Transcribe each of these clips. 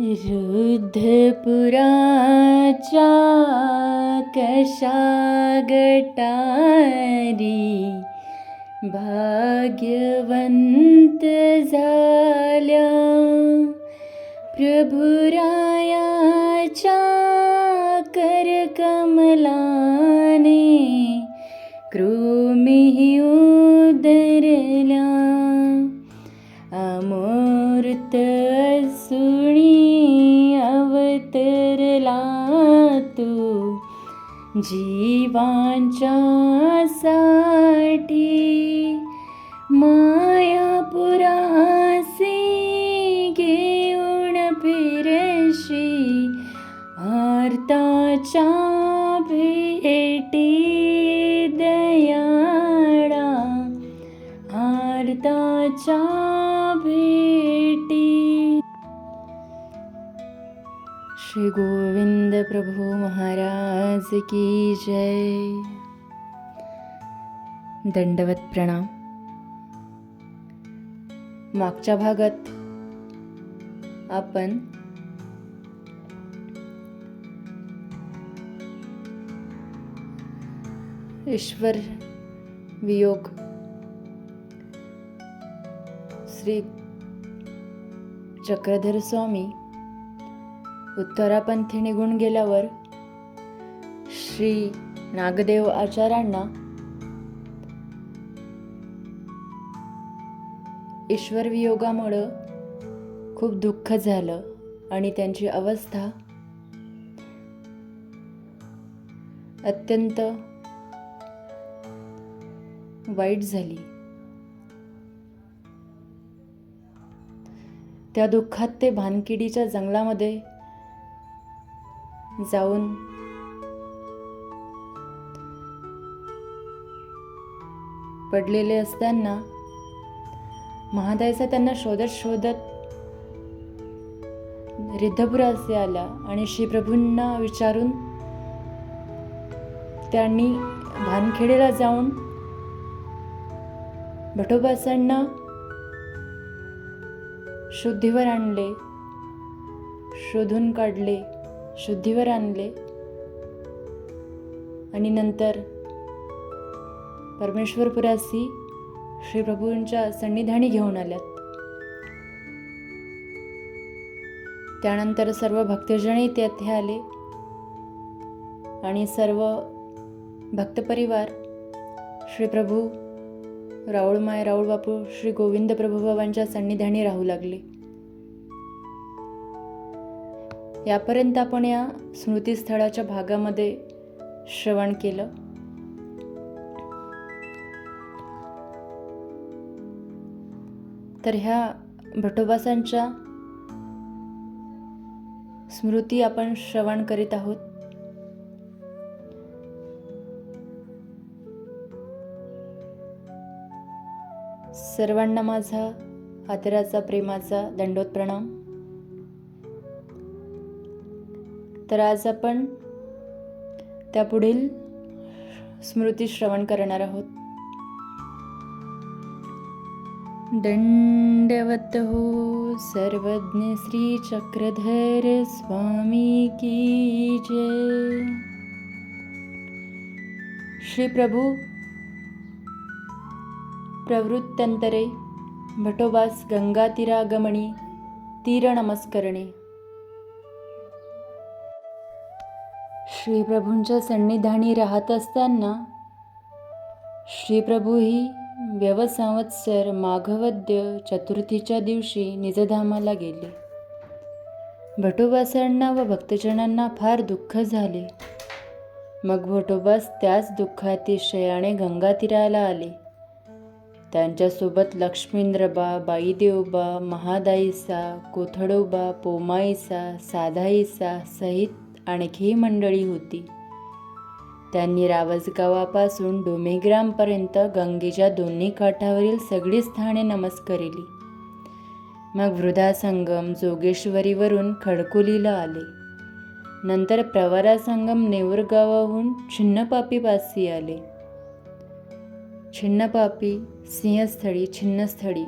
रुद्धपुराच्या कशा गटारी भाग्यवंत झाल्या. प्रभुरायाच्या करकमलाने कृमीही उदरल्या. अमूर्त असुणी अवतरला तू जीवांच्या साठी मायापुरासी घेऊन फिरशी आर्ताच्या भेटी आरताच्या भेटी श्री गोविंद प्रभू महाराज की जय. दंडवत प्रणाम. मागच्या भागात आपण ईश्वर वियोग श्री चक्रधर स्वामी उत्तरापंथी निघून गेल्यावर श्री नागदेव आचार्यांना ईश्वर वियोगामुळं खूप दुःख झालं आणि त्यांची अवस्था अत्यंत वाईट झाली. त्या दुःखात ते भानकिडीच्या जंगलामध्ये जाऊन पडलेले असताना महादायचा त्यांना शोधत शोधत रिद्धपुरासे आला आणि श्रीप्रभूंना विचारून त्यांनी भानखेडेला जाऊन भटोबासांना शुद्धीवर आणले. शोधून काढले शुद्धीवर आणले. आणि नंतर परमेश्वरपुरासी श्री प्रभूंच्या सन्निधानी घेऊन आल्यात. त्यानंतर सर्व भक्तजनही तेथे आले. आणि सर्व भक्तपरिवार श्री प्रभू राऊळमाय राऊळ बापू श्री गोविंद प्रभू बाबांच्या सन्निधानी राहू लागले. यापर्यंत आपण या स्मृतीस्थळाच्या भागामध्ये श्रवण केलं. तर ह्या भटोबासांच्या स्मृती आपण श्रवण करीत आहोत. सर्वांना माझा आदराचा प्रेमाचा दंडोत प्रणाम. तर आज आपण त्या पुढील स्मृती श्रवण करणार आहोत. दंडवत हो सर्वज्ञ श्री चक्रधर स्वामी की जय. श्री प्रभू प्रवृत्तंतरे भटोबास गंगातीरागमणी तीर नमस्करणे श्रीप्रभूंच्या सन्निधानी राहत असताना श्रीप्रभू ही व्यवसंवत्सर माघवद्य चतुर्थीच्या दिवशी निजधामाला गेले. भटोबासांना व भक्तजनांना फार दुःख झाले. मग भटोबास त्याच दुःखातिशयाने गंगातीराला आले. त्यांच्यासोबत लक्ष्मींद्रबा बाईदेवबा महादाईसा कोथडोबा पोमाईसा साधाईसा सहित आणखी मंडळी होती. त्यांनी रावसगावापासून डोमेग्रामपर्यंत गंगेच्या दोन्ही काठावरील सगळी स्थाने नमस्करिली. मग वृद्धासंगम जोगेश्वरीवरून खडकोलीला आले. नंतर प्रवरासंगम नेवरगावाहून छिन्नपापीपासी आले. छिन्नपापी सिंहस्थळी छिन्नस्थळी.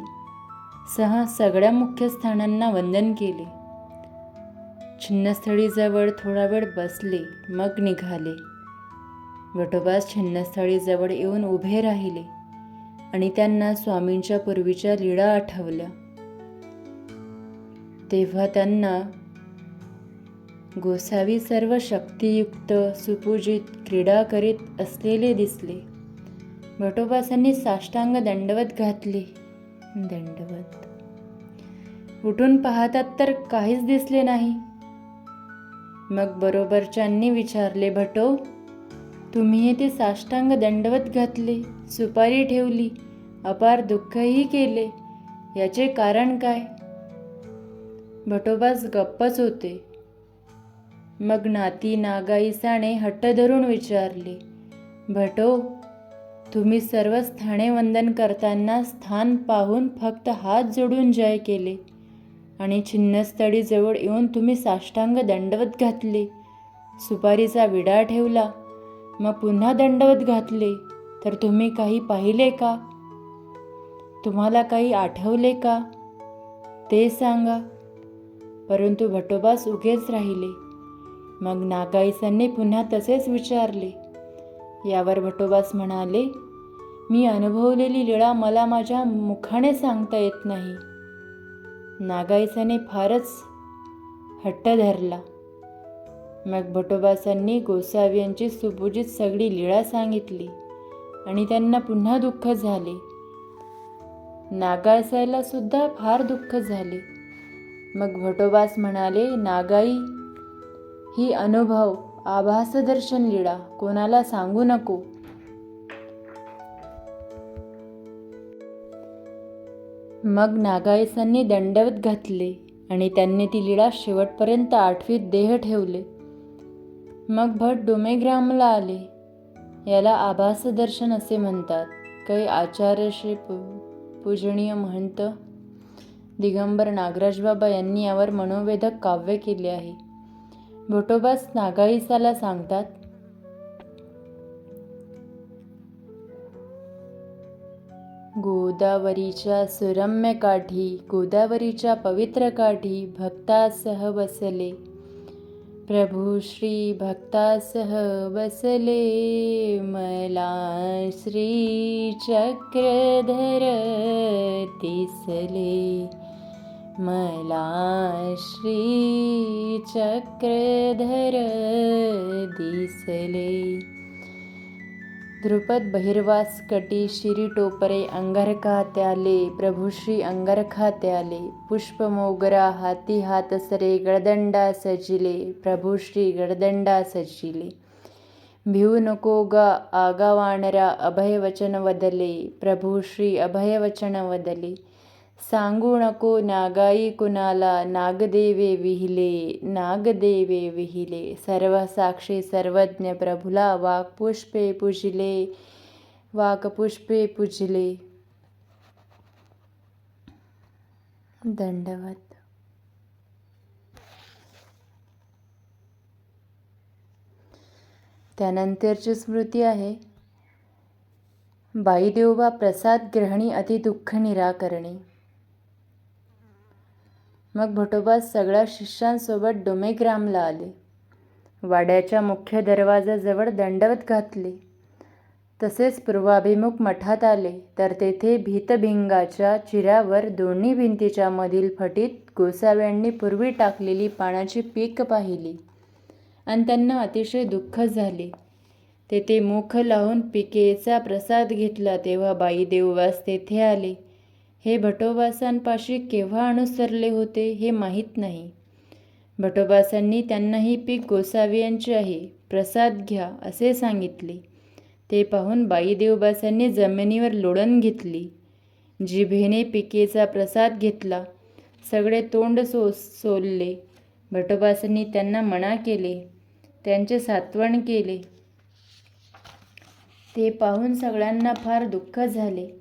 सह सगळ्या मुख्य स्थानांना वंदन केले. छिन्नस्थळीजवळ थोडा वेळ बसले मग निघाले. वटोबास छिन्नस्थळीजवळ येऊन उभे राहिले आणि त्यांना स्वामींच्या पूर्वीच्या लीळा आठवल्या. तेव्हा त्यांना गोसावी सर्व शक्तियुक्त सुपूजित क्रीडा करीत असलेले दिसले. भटोबासांनी साष्टांग दंडवत घातले. दंडवत? उठून पाहतात तर काहीच दिसले नाही. मग बरोबरच्यांनी विचारले भटो तुम्ही येथे साष्टांग दंडवत घातले सुपारी ठेवली अपार दुःखही केले याचे कारण काय? भटोबास गप्पच होते. मग नाती नागाईसाने हट्ट धरून विचारले भटो तुम्ही सर्व स्थाने वंदन करताना स्थान पाहून फक्त हात जोडून जय केले. आणि छिन्नस्थळीजवळ येऊन तुम्ही साष्टांग दंडवत घातले. सुपारीचा विडा ठेवला. मग पुन्हा दंडवत घातले. तर तुम्ही काही पाहिले का? तुम्हाला काही आठवले का? ते सांगा. परंतु भटोबास उगेच राहिले. मग नागाईसांनी पुन्हा तसेच विचारले. यावर भटोबास म्हणाले मी अनुभवलेली लीळा मला माझ्या मुखाने सांगता येत नाही. नागाईसाने फारच हट्ट धरला. मग भटोबासांनी गोसावी यांची सुपूजित सगळी लीळा सांगितली आणि त्यांना पुन्हा दुःख झाले. नागायसायला सुद्धा फार दुःख झाले. मग भटोबास म्हणाले नागाई ही अनुभव आभासदर्शन लिडा लीळा कोणाला सांगू नको. मग नागाईसांनी दंडवत घातले आणि त्यांनी ती लीळा शेवटपर्यंत आठवीत देह ठेवले. मग भट डोमेग्रामला आले. याला आभासदर्शन असे म्हणतात. काही आचार्यश्री पू पूजनीय महंत दिगंबर नागराज बाबा यांनी यावर मनोवेधक काव्य केले आहे. भोटोबास नागाईसाला सांगतात गोदावरीच्या सुरम्य काठी गोदावरीच्या पवित्र काठी भक्तासह बसले. प्रभू श्री भक्तासह बसले. मला श्री चक्रधर दिसले. मला श्री चक्रधर दिसले। ध्रुपद बहिर्वास कटी शिरी टोपरे अंगरखा त्याले प्रभुश्री अंगरखा त्याले पुष्प मोगरा हाती हातसरे गडदंडा सजिले प्रभुश्री गडदंडा सजिले। भिऊ नको गा आगावाणरा अभयवचन वदले प्रभुश्री अभयवचन वदले। सांगू नको नागाई कुणाला नागदेवे विहिले नागदेवे विहिले सर्व साक्षी सर्वज्ञ प्रभुला वाक्पुष्पे पूजले वाकपुष्पे पूजले दंडवत त्यानंतरची स्मृती आहे बाईदेवबा प्रसाद ग्रहणी अति दुःख निराकरणे मग भटोबा सगळ्या शिष्यांसोबत डोमेग्रामला आले. वाड्याच्या मुख्य दरवाजाजवळ दंडवत घातले. तसेच पूर्वाभिमुख मठात आले तर तेथे भीतभिंगाच्या चिऱ्यावर दोन्ही भिंतीच्या मधील फटीत गोसाव्यांनी पूर्वी टाकलेली पाण्याची पीक पाहिली. आणि त्यांना अतिशय दुःख झाले. तेथे मुख लावून पिकेचा प्रसाद घेतला तेव्हा बाई देववास तेथे आले. हे भटोबासांपाशी केव्हा अनुसरले होते हे माहीत नाही. भटोबासांनी त्यांना ही पीक गोसावियांची आहे प्रसाद घ्या असे सांगितले. ते पाहून बाई देवबासांनी जमिनीवर लोळण घेतली. जिभेने पिकेचा प्रसाद घेतला. सगळे तोंड सो सोलले. भटोबासांनी त्यांना मना केले. त्यांचे सात्वण केले. ते पाहून सगळ्यांना फार दुःख झाले.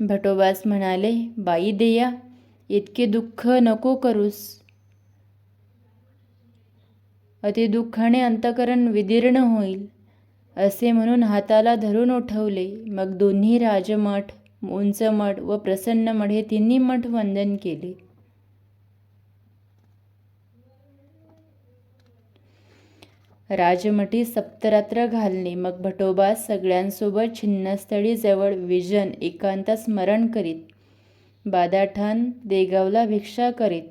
भटोबास म्हणाले बाई देया इतके दुःख नको करूस. अतिदुःखाने अंतकरण विदीर्ण होईल असे म्हणून हाताला धरून उठवले. मग दोन्ही राजमठ उंच मठ व प्रसन्न मठ हे तिन्ही मठ वंदन केले. राजमठी सप्तरात्र घालणे. मग भटोबा सगळ्यांसोबत छिन्नस्थळीजवळ विजन एकांत स्मरण करीत. बादाठान देगावला भिक्षा करीत.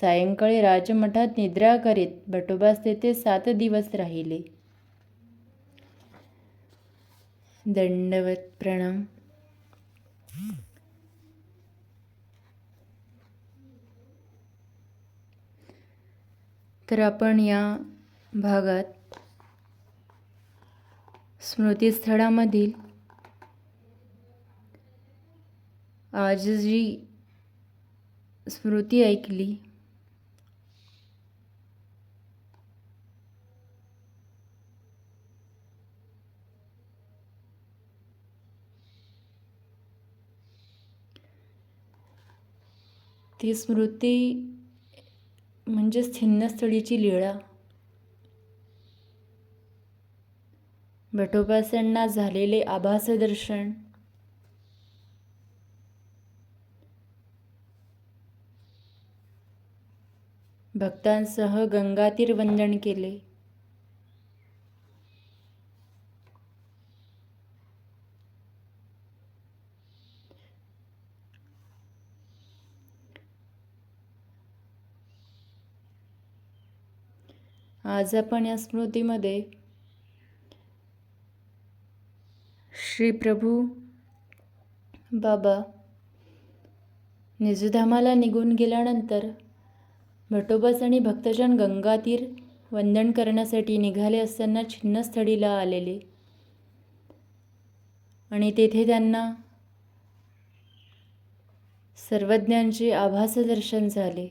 सायंकाळी राजमठात निद्रा करीत. भटोबास तेथे सात दिवस राहिले. दंडवत प्रणाम. तर आपण या भागात स्मृतीस्थळामधील आज जी स्मृती ऐकली. ती स्मृती म्हणजेच छिन्नस्थळीची लीळा. भटोपासांना झालेले आभास दर्शन भक्तांसह गंगातीर वंदन केले. आज आपण या स्मृतीमध्ये श्री प्रभू. बाबा निजुधामाला निघून गेल्यानंतर भटोबास आणि भक्तजन गंगातीर वंदन करण्यासाठी निघाले असताना छिन्नस्थळीला आलेले. आणि तेथे त्यांना सर्वज्ञांचे आभास दर्शन झाले.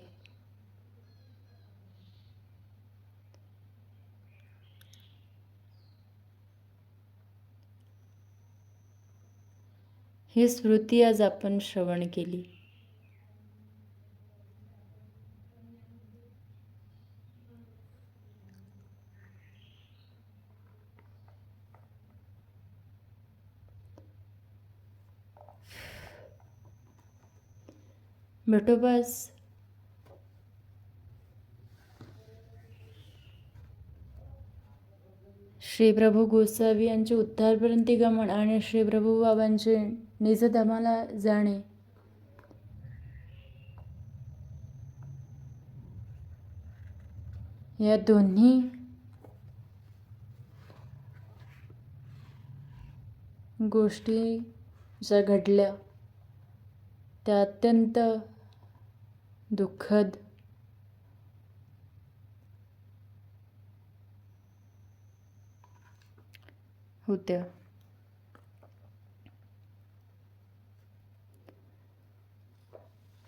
ही स्मृती आज आपण श्रवण केली. भटोबास श्री प्रभू गोसावी यांचे उत्तरपर्यंत गमन आणि श्री प्रभू बाबांचे निजधामाला जाणे. या दोन्ही गोष्टी ज्या घडल्या त्या अत्यंत दुःखद होत्या.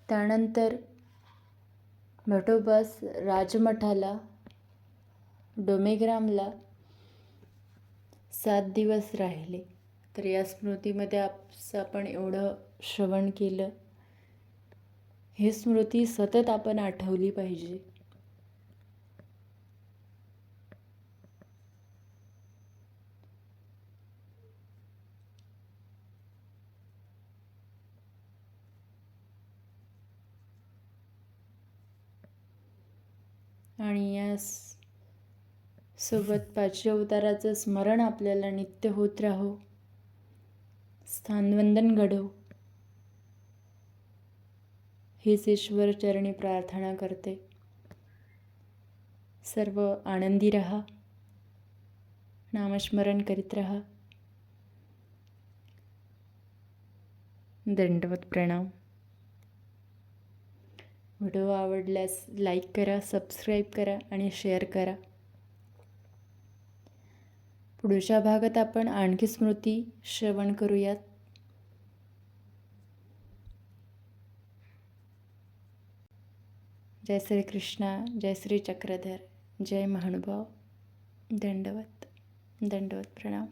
त्यानंतर भटोबास राजमठाला डोमेग्रामला सात दिवस राहिले. तर या स्मृतीमध्ये आपस आपण एवढं श्रवण केलं. ही स्मृती सतत आपण आठवली पाहिजे. आणि या सोबत पाचव्या अवताराचं स्मरण आपल्याला नित्य होत राहो. स्थानवंदन घडो हीच ईश्वर चरणी प्रार्थना करते. सर्व आनंदी रहा. नामस्मरण करीत रहा. दंडवत प्रणाम. व्हिडिओ आवडल्यास लाईक करा सबस्क्राईब करा आणि शेअर करा. पुढच्या भागात आपण आणखी स्मृती श्रवण करूयात. जय श्री कृष्णा जय श्री चक्रधर जय महानुभाव. दंडवत दंडवत प्रणाम.